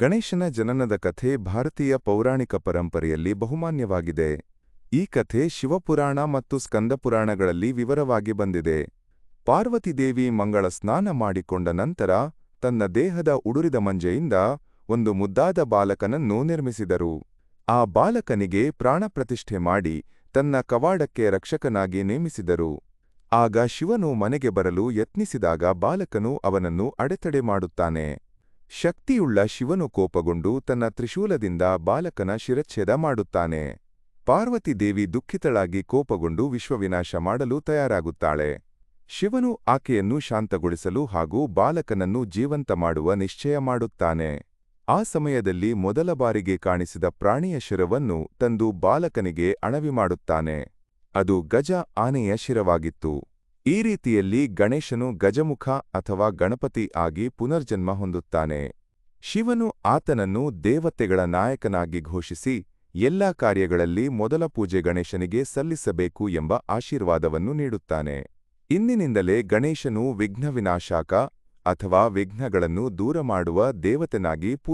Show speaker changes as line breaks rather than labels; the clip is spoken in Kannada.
ಗಣೇಶನ ಜನನದ ಕಥೆ ಭಾರತೀಯ ಪೌರಾಣಿಕ ಪರಂಪರೆಯಲ್ಲಿ ಬಹುಮಾನ್ಯವಾಗಿದೆ. ಈ ಕಥೆ ಶಿವಪುರಾಣ ಮತ್ತು ಸ್ಕಂದಪುರಾಣಗಳಲ್ಲಿ ವಿವರವಾಗಿ ಬಂದಿದೆ. ಪಾರ್ವತಿದೇವಿ ಮಂಗಳ ಸ್ನಾನ ಮಾಡಿಕೊಂಡ ನಂತರ ತನ್ನ ದೇಹದ ಉಡುರಿದ ಮಂಜೆಯಿಂದ ಒಂದು ಮುದ್ದಾದ ಬಾಲಕನನ್ನು ನಿರ್ಮಿಸಿದರು. ಆ ಬಾಲಕನಿಗೆ ಪ್ರಾಣಪ್ರತಿಷ್ಠೆ ಮಾಡಿ ತನ್ನ ಕವಾಡಕ್ಕೆ ರಕ್ಷಕನಾಗಿ ನೇಮಿಸಿದರು. ಆಗ ಶಿವನು ಮನೆಗೆ ಬರಲು ಯತ್ನಿಸಿದಾಗ ಬಾಲಕನು ಅವನನ್ನು ಅಡೆತಡೆ ಮಾಡುತ್ತಾನೆ. ಶಕ್ತಿಯುಳ್ಳ ಶಿವನು ಕೋಪಗೊಂಡು ತನ್ನ ತ್ರಿಶೂಲದಿಂದ ಬಾಲಕನ ಶಿರಚ್ಛೇದ ಮಾಡುತ್ತಾನೆ. ಪಾರ್ವತಿದೇವಿ ದುಃಖಿತಳಾಗಿ ಕೋಪಗೊಂಡು ವಿಶ್ವವಿನಾಶ ಮಾಡಲು ತಯಾರಾಗುತ್ತಾಳೆ. ಶಿವನು ಆಕೆಯನ್ನು ಶಾಂತಗೊಳಿಸಲು ಹಾಗೂ ಬಾಲಕನನ್ನು ಜೀವಂತ ಮಾಡುವ ನಿಶ್ಚಯ ಮಾಡುತ್ತಾನೆ. ಆ ಸಮಯದಲ್ಲಿ ಮೊದಲ ಬಾರಿಗೆ ಕಾಣಿಸಿದ ಪ್ರಾಣಿಯ ಶಿರವನ್ನು ತಂದು ಬಾಲಕನಿಗೆ ಅಣವಿ ಮಾಡುತ್ತಾನೆ. ಅದು ಗಜ ಆನೆಯ ಶಿರವಾಗಿತ್ತು. ಈ ರೀತಿಯಲ್ಲಿ ಗಣೇಶನು ಗಜಮುಖ ಅಥವಾ ಗಣಪತಿ ಆಗಿ ಪುನರ್ಜನ್ಮ ಹೊಂದುತ್ತಾನೆ. ಶಿವನು ಆತನನ್ನು ದೇವತೆಗಳ ನಾಯಕನಾಗಿ ಘೋಷಿಸಿ, ಎಲ್ಲಾ ಕಾರ್ಯಗಳಲ್ಲಿ ಮೊದಲ ಪೂಜೆ ಗಣೇಶನಿಗೆ ಸಲ್ಲಿಸಬೇಕು ಎಂಬ ಆಶೀರ್ವಾದವನ್ನು ನೀಡುತ್ತಾನೆ. ಇಂದಿನಿಂದಲೇ ಗಣೇಶನು ವಿಘ್ನವಿನಾಶಾಕ ಅಥವಾ ವಿಘ್ನಗಳನ್ನು ದೂರ ಮಾಡುವ ದೇವತೆನಾಗಿ ಪೂ